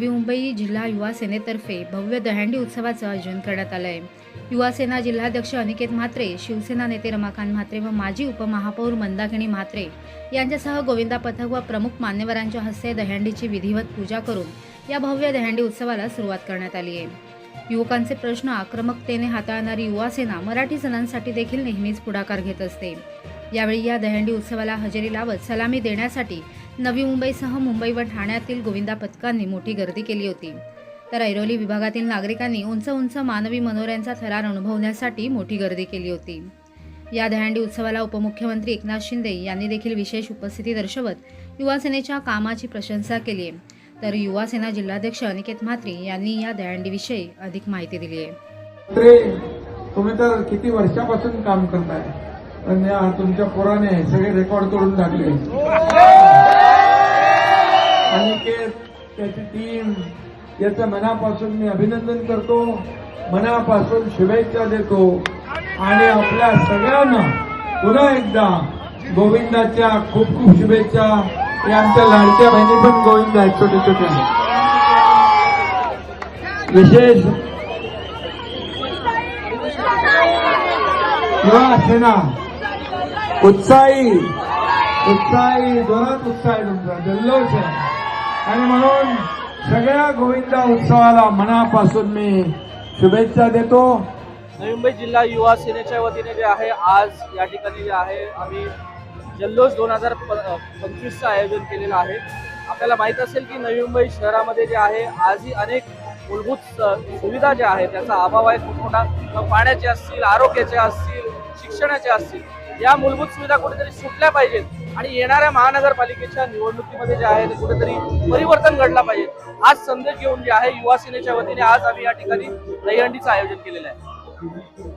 नवी मुंबई जिल्हा युवा सेनेतर्फे भव्य दहंडी उत्सवाचं आयोजन करण्यात आलं आहे युवा सेना जिल्हाध्यक्ष अनिकेत म्हात्रे शिवसेना नेते रमाकांत म्हात्रे व माजी उपमहापौर मंदाकिणी म्हात्रे यांच्यासह गोविंदा पथक व प्रमुख मान्यवरांच्या हस्ते दहंडीची विधिवत पूजा करून या भव्य दहंडी उत्सवाला सुरुवात करण्यात आली आहे. युवकांचे प्रश्न आक्रमकतेने हाताळणारी युवा सेना मराठी सणांसाठी देखील नेहमीच पुढाकार घेत असते. यावेळी या दहंडी उत्सवाला हजेरी लावत सलामी देण्यासाठी नवी मुंबईसह मुंबई व ठाण्यातील गोविंदा पथकांनी मोठी गर्दी केली होती. तर ऐरोली विभागातील नागरिकांनी उंच उंच मानवी मनोऱ्यांचा थरार अनुभवण्यासाठी मोठी गर्दी केली होती. या दहंडी उत्सवाला उपमुख्यमंत्री एकनाथ शिंदे यांनी देखील विशेष उपस्थिती दर्शवत युवासेनेच्या कामाची प्रशंसा केली आहे. तर युवासेना जिल्हाध्यक्ष अनिकेत म्हात्रे यांनी या दहंडीविषयी अधिक माहिती दिली आहे. तुम्ही तर किती वर्षापासून काम करताय? पण या तुमच्या पोराने सगळे रेकॉर्ड करून टाकले. अनिकेत त्याची टीम याचं मनापासून मी अभिनंदन करतो. मनापासून शुभेच्छा देतो. आणि आपल्या सगळ्यांना पुन्हा एकदा गोविंदाच्या खूप खूप शुभेच्छा. या आमच्या लाडक्या बहिणी पण गोविंद आहेत छोट्या छोट्या विशेष किंवा असेना उत्साही. उत्साही जोरात उत्साह आहे तुमचा. जल्लोष आहे. आणि म्हणून सगळ्या गोविंदा उत्सवाला मनापासून मी शुभेच्छा देतो. नवी मुंबई जिल्हा युवा सेनेच्या वतीने जे आहे आज या ठिकाणी जे आहे आम्ही जल्लोष दोन हजार पंचवीसचं आयोजन केलेलं आहे. आपल्याला माहीत असेल की नवी मुंबई शहरामध्ये जे आहे आजही अनेक मूलभूत सुविधा ज्या आहेत त्याचा अभाव आहे. खूप मोठा. पाण्याचे असतील आरोग्याचे असतील शिक्षणाचे असतील या मूलभूत सुविधा कुठेतरी सुटल्या पाहिजेत आणि येणाऱ्या महानगरपालिकेच्या निवडणुकीमध्ये जे आहे ते कुठेतरी परिवर्तन घडला पाहिजे. आज संदेश घेऊन जे आहे युवा सेनेच्या वतीने आज आम्ही या ठिकाणी दहीहंडीचं आयोजन केलेलं आहे.